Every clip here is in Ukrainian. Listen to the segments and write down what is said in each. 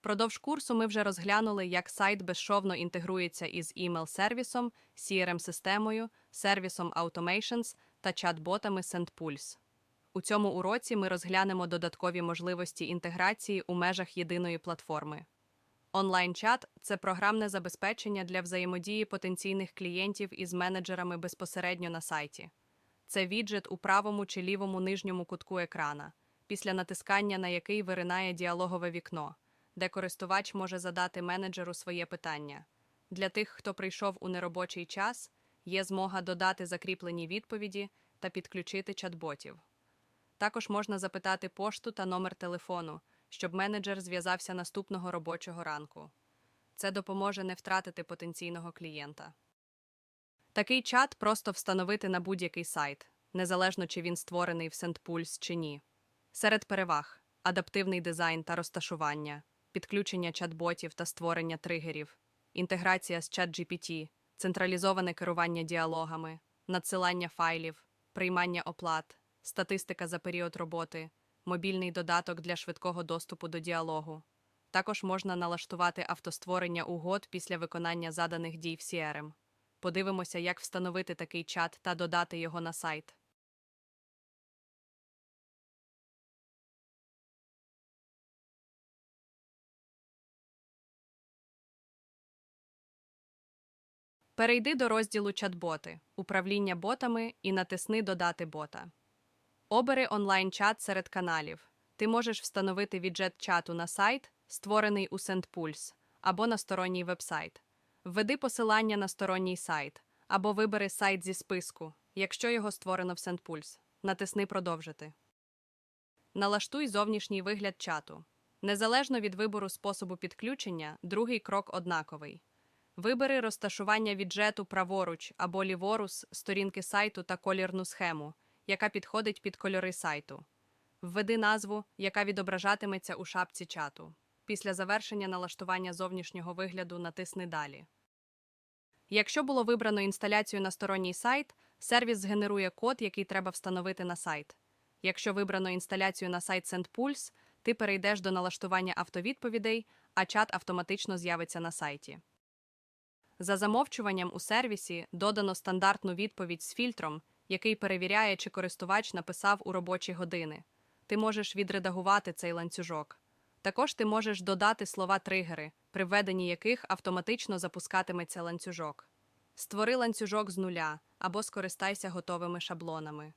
Впродовж курсу ми вже розглянули, як сайт безшовно інтегрується із email-сервісом, CRM-системою, сервісом Automations та чат-ботами SendPulse. У цьому уроці ми розглянемо додаткові можливості інтеграції у межах єдиної платформи. Онлайн-чат це програмне забезпечення для взаємодії потенційних клієнтів із менеджерами безпосередньо на сайті. Це віджит у правому чи лівому нижньому кутку екрана, після натискання на який виринає діалогове вікно, де користувач може задати менеджеру своє питання. Для тих, хто прийшов у неробочий час, є змога додати закріплені відповіді та підключити чат-ботів. Також можна запитати пошту та номер телефону, щоб менеджер зв'язався наступного робочого ранку. Це допоможе не втратити потенційного клієнта. Такий чат просто встановити на будь-який сайт, незалежно чи він створений в SendPulse чи ні. Серед переваг адаптивний дизайн та розташування, підключення чат-ботів та створення тригерів, інтеграція з ChatGPT, централізоване керування діалогами, надсилання файлів, приймання оплат, статистика за період роботи, мобільний додаток для швидкого доступу до діалогу. Також можна налаштувати автостворення угод після виконання заданих дій в CRM. Подивимося, як встановити такий чат та додати його на сайт. Перейди до розділу Чат-боти, управління ботами і натисни Додати бота. Обери онлайн-чат серед каналів. Ти можеш встановити віджет чату на сайт, створений у SendPulse, або на сторонній вебсайт. Введи посилання на сторонній сайт, або вибери сайт зі списку, якщо його створено в SendPulse. Натисни Продовжити. Налаштуй зовнішній вигляд чату. Незалежно від вибору способу підключення, другий крок однаковий. Вибери розташування віджету праворуч або ліворуч сторінки сайту та колірну схему, яка підходить під кольори сайту. Введи назву, яка відображатиметься у шапці чату. Після завершення налаштування зовнішнього вигляду натисни Далі. Якщо було вибрано інсталяцію на сторонній сайт, сервіс згенерує код, який треба встановити на сайт. Якщо вибрано інсталяцію на сайт SendPulse, ти перейдеш до налаштування автовідповідей, а чат автоматично з'явиться на сайті. За замовчуванням у сервісі додано стандартну відповідь з фільтром, який перевіряє, чи користувач написав у робочі години. Ти можеш відредагувати цей ланцюжок. Також ти можеш додати слова-тригери, при введенні яких автоматично запускатиметься ланцюжок. Створи ланцюжок з нуля або скористайся готовими шаблонами.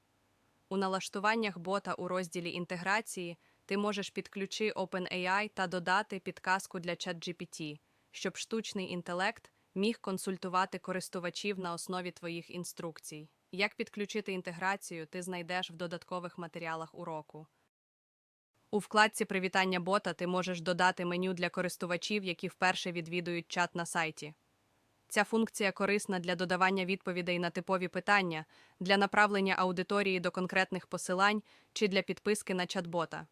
У налаштуваннях бота у розділі інтеграції ти можеш підключи OpenAI та додати підказку для ChatGPT, щоб штучний інтелект міг консультувати користувачів на основі твоїх інструкцій. Як підключити інтеграцію, ти знайдеш в додаткових матеріалах уроку. У вкладці Привітання бота ти можеш додати меню для користувачів, які вперше відвідують чат на сайті. Ця функція корисна для додавання відповідей на типові питання, для направлення аудиторії до конкретних посилань чи для підписки на чат-бота.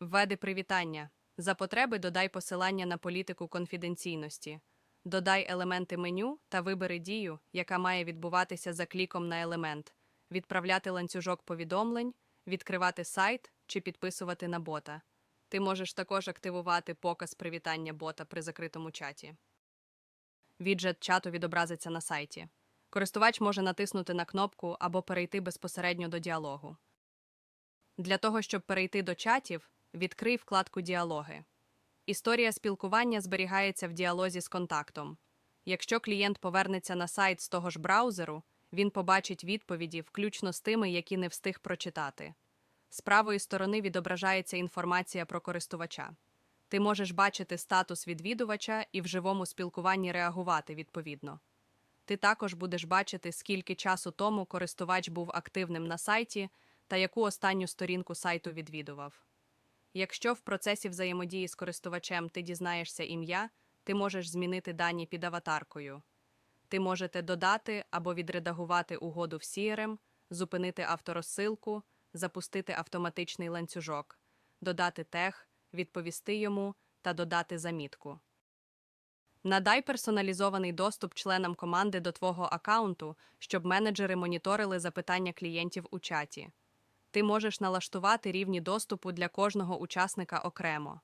Введи привітання. За потреби додай посилання на політику конфіденційності. Додай елементи меню та вибери дію, яка має відбуватися за кліком на елемент, відправляти ланцюжок повідомлень, відкривати сайт чи підписувати на бота. Ти можеш також активувати показ привітання бота при закритому чаті. Віджет чату відобразиться на сайті. Користувач може натиснути на кнопку або перейти безпосередньо до діалогу. Для того, щоб перейти до чатів, відкрий вкладку Діалоги. Історія спілкування зберігається в діалозі з контактом. Якщо клієнт повернеться на сайт з того ж браузеру, він побачить відповіді, включно з тими, які не встиг прочитати. З правої сторони відображається інформація про користувача. Ти можеш бачити статус відвідувача і в живому спілкуванні реагувати відповідно. Ти також будеш бачити, скільки часу тому користувач був активним на сайті та яку останню сторінку сайту відвідував. Якщо в процесі взаємодії з користувачем ти дізнаєшся ім'я, ти можеш змінити дані під аватаркою. Ти можете додати або відредагувати угоду в CRM, зупинити авторозсилку, запустити автоматичний ланцюжок, додати тег, відповісти йому та додати замітку. Надай персоналізований доступ членам команди до твого аккаунту, щоб менеджери моніторили запитання клієнтів у чаті. Ти можеш налаштувати рівні доступу для кожного учасника окремо.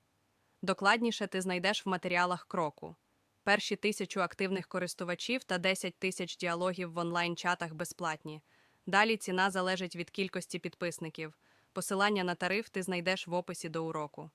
Докладніше ти знайдеш в матеріалах кроку. Перші тисячу активних користувачів та 10 тисяч діалогів в онлайн-чатах безплатні. Далі ціна залежить від кількості підписників. Посилання на тариф ти знайдеш в описі до уроку.